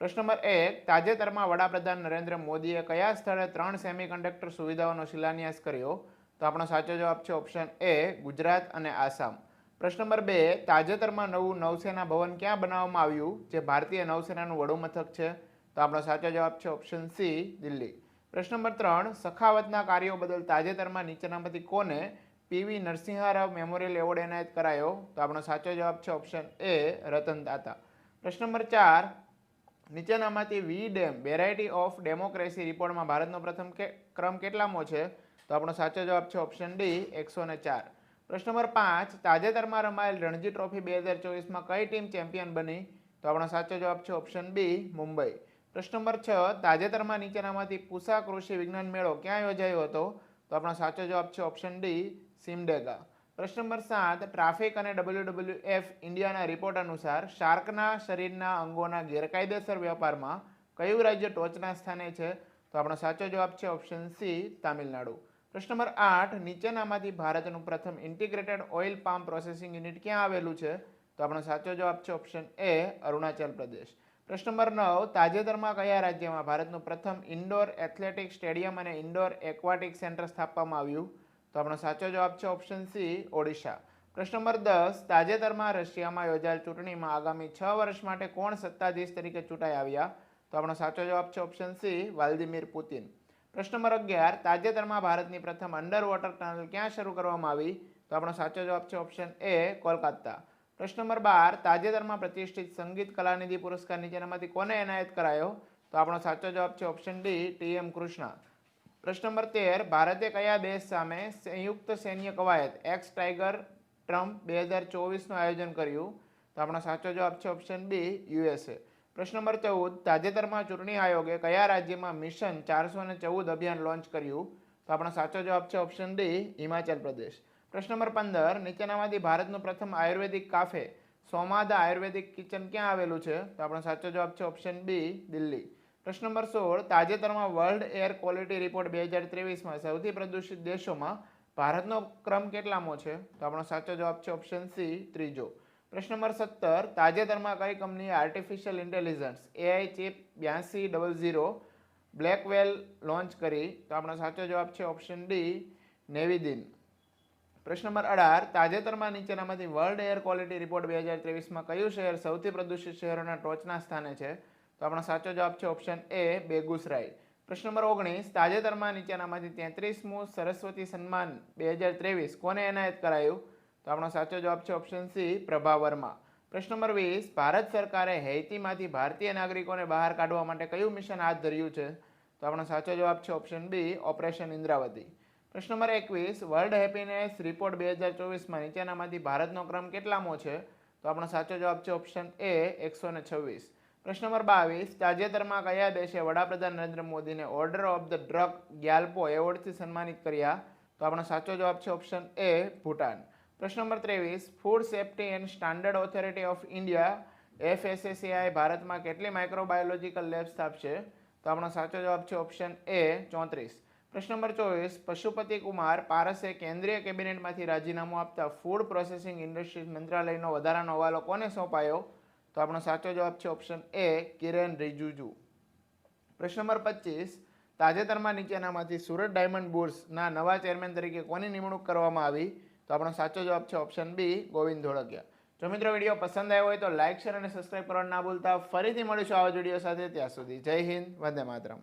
પ્રશ્ન નંબર એક, તાજેતરમાં વડાપ્રધાન નરેન્દ્ર મોદીએ કયા સ્થળે ત્રણ સેમિકન્ડક્ટર સુવિધાઓનો શિલાન્યાસ કર્યો? તો આપણો સાચો જવાબ છે ઓપ્શન એ, ગુજરાત અને આસામ. પ્રશ્ન નંબર બે, તાજેતરમાં નવું નૌસેના ભવન ક્યાં બનાવવામાં આવ્યું, જે ભારતીય નૌસેનાનું વડું મથક છે? તો આપણો સાચો જવાબ છે ઓપ્શન સી, દિલ્હી. પ્રશ્ન નંબર ત્રણ, સખાવતના કાર્યો બદલ તાજેતરમાં નીચેનામાંથી કોને P V Narasimha Rao memorial award એનાયત કરાયો? તો આપણો સાચો જવાબ છે ઓપ્શન એ, રતન તાતા પ્રશ્ન નંબર ચાર નીચેનામાંથી V Dem variety of democracy રિપોર્ટમાં ભારતનો પ્રથમ ક્રમ કેટલામો છે? તો આપણો સાચો જવાબ છે ઓપ્શન ડી એકસો ચાર. પ્રશ્ન નંબર પાંચ, તાજેતરમાં રમાયેલ રણજી ટ્રોફી બે હજાર ચોવીસમાં કઈ ટીમ ચેમ્પિયન બની? તો આપણો સાચો જવાબ છે ઓપ્શન બી મુંબઈ. પ્રશ્ન નંબર છ, તાજેતરમાં નીચેનામાંથી પૂસા કૃષિ વિજ્ઞાન મેળો ક્યાં યોજાયો હતો? તો આપણો સાચો જવાબ છે ઓપ્શન ડી સિમડેગા. પ્રશ્ન નંબર સાત, ટ્રાફિક અને ડબલ્યુ એફ ઇન્ડિયાના રિપોર્ટ અનુસાર શાર્કના શરીરના અંગોના ગેરકાયદેસર વેપારમાં કયું રાજ્ય ટોચના સ્થાને છે? તો આપણો સાચો જવાબ છે ઓપ્શન સી તામિલનાડુ. પ્રશ્ન નંબર આઠ, નીચેનામાંથી ભારતનું પ્રથમ integrated oil palm processing unit ક્યાં આવેલું છે? તો આપણો સાચો જવાબ છે ઓપ્શન એ અરુણાચલ પ્રદેશ. પ્રશ્ન નંબર નવ, તાજેતરમાં કયા રાજ્યમાં ભારતનું પ્રથમ ઇન્ડોર એથ્લેટિક સ્ટેડિયમ અને ઇન્ડોર એક્વાટિક સેન્ટર સ્થાપવામાં આવ્યું? તો આપણો સાચો જવાબ છે ઓપ્શન સી ઓડિશા. પ્રશ્ન નંબર દસ, તાજેતરમાં રશિયામાં યોજાયેલ ચૂંટણીમાં આગામી છ વર્ષ માટે કોણ સત્તાધીશ તરીકે ચૂંટાઈ આવ્યા? તો આપણો સાચો જવાબ છે ઓપ્શન સી વાલ્દિમીર પુતિન. પ્રશ્ન નંબર અગિયાર, તાજેતરમાં ભારતની પ્રથમ અંડર વોટર ટનલ ક્યાં શરૂ કરવામાં આવી? તો આપણો સાચો જવાબ છે ઓપ્શન એ કોલકાતા. પ્રશ્ન નંબર બાર, તાજેતરમાં પ્રતિષ્ઠિત સંગીત કલાનિધિ પુરસ્કાર નીચેનામાંથી કોને એનાયત કરાયો? તો આપણો સાચો જવાબ છે option D T M Krishna. પ્રશ્ન નંબર તેર, ભારતે કયા દેશ સામે સંયુક્ત સૈન્ય કવાયત એક્સ ટાઈગર ટ્રમ્પ બે હજાર ચોવીસનું આયોજન કર્યું? તો આપણો સાચો જવાબ છે ઓપ્શન બી યુએસએ પ્રશ્ન નંબર ચૌદ, તાજેતરમાં ચૂંટણી આયોગે કયા રાજ્યમાં મિશન ચારસો ને ચૌદ અભિયાન લોન્ચ કર્યું? તો આપણો સાચો જવાબ છે ઓપ્શન ડી હિમાચલ પ્રદેશ. પ્રશ્ન નંબર પંદર, નીચેનામાંથી ભારતનું પ્રથમ આયુર્વેદિક કાફે, સોમાદા આયુર્વેદિક કિચન ક્યાં આવેલું છે? તો આપણો સાચો જવાબ છે ઓપ્શન બી દિલ્હી. પ્રશ્ન નંબર સોળ, તાજેતરમાં વર્લ્ડ એર ક્વોલિટી રિપોર્ટ બે હજાર ત્રેવીસમાં સૌથી પ્રદૂષિત દેશોમાં ભારતનો ક્રમ કેટલામો છે? તો આપણો સાચો જવાબ છે ઓપ્શન સી, ત્રીજો. પ્રશ્ન નંબર સત્તર, તાજેતરમાં કઈ કંપનીએ આર્ટિફિશિયલ ઇન્ટેલિજન્સ એઆઈ ચીપ બ્યાસી ડબલ ઝીરો બ્લેકવેલ લોન્ચ કરી? તો આપણો સાચો જવાબ છે ઓપ્શન ડી, નેવિદિન. પ્રશ્ન નંબર અઢાર, તાજેતરમાં નીચેનામાંથી વર્લ્ડ એર ક્વોલિટી રિપોર્ટ બે હજાર ત્રેવીસમાં કયું શહેર સૌથી પ્રદૂષિત શહેરોના ટોચના સ્થાને છે? તો આપણો સાચો જવાબ છે ઓપ્શન એ બેગુસરાય પ્રશ્ન નંબર ઓગણીસ, તાજેતરમાં નીચેનામાંથી તેત્રીસમું સરસ્વતી સન્માન બે હજાર ત્રેવીસ કોને એનાયત કરાયું? તો આપણો સાચો જવાબ છે ઓપ્શન સી પ્રભા વર્મા. પ્રશ્ન નંબર વીસ, ભારત સરકારે હૈતીમાંથી ભારતીય નાગરિકોને બહાર કાઢવા માટે કયું મિશન હાથ ધર્યું છે? તો આપણો સાચો જવાબ છે ઓપ્શન બી ઓપરેશન ઇન્દ્રાવતી. પ્રશ્ન નંબર એકવીસ, વર્લ્ડ હેપીનેસ રિપોર્ટ બે હજાર ચોવીસમાં નીચેનામાંથી ભારતનો ક્રમ કેટલામો છે? તો આપણો સાચો જવાબ છે ઓપ્શન એ એકસો ને છવ્વીસ. પ્રશ્ન નંબર બાવીસ, તાજેતરમાં કયા દેશે વડાપ્રધાન નરેન્દ્ર મોદીને order of the Druk Gyalpo એવોર્ડથી સન્માનિત કર્યા? તો આપણો સાચો જવાબ છે ઓપ્શન એ ભૂટાન. પ્રશ્ન નંબર ત્રેવીસ food safety and standard authority of India FSSAI ભારતમાં કેટલી માઇક્રોબાયોલોજીકલ લેબ સ્થાપશે? તો આપણો સાચો જવાબ છે ઓપ્શન એ ચોત્રીસ. પ્રશ્ન નંબર ચોવીસ, પશુપતિ કુમાર પારસે કેન્દ્રીય કેબિનેટમાંથી રાજીનામું આપતા ફૂડ પ્રોસેસિંગ ઇન્ડસ્ટ્રીઝ મંત્રાલયનો વધારાનો હવાલો કોને સોંપાયો? તો આપણો સાચો જવાબ છે ઓપ્શન એ કિરણ રિજુજુ. પ્રશ્ન નંબર પચીસ, તાજેતરમાં નીચેનામાંથી સુરત ડાયમંડ બોર્સના નવા ચેરમેન તરીકે કોની નિમણૂક કરવામાં આવી? તો આપણો સાચો જવાબ છે ઓપ્શન બી ગોવિંદ ધોળકિયા. જો મિત્રો વીડિયો પસંદ આવ્યો હોય તો લાઇક શેર અને સબસ્ક્રાઇબ કરવાનું ના ભૂલતા. ફરીથી મળીશું આવા વીડિયો સાથે. ત્યાં સુધી જય હિન્દ, વંદે માતરમ.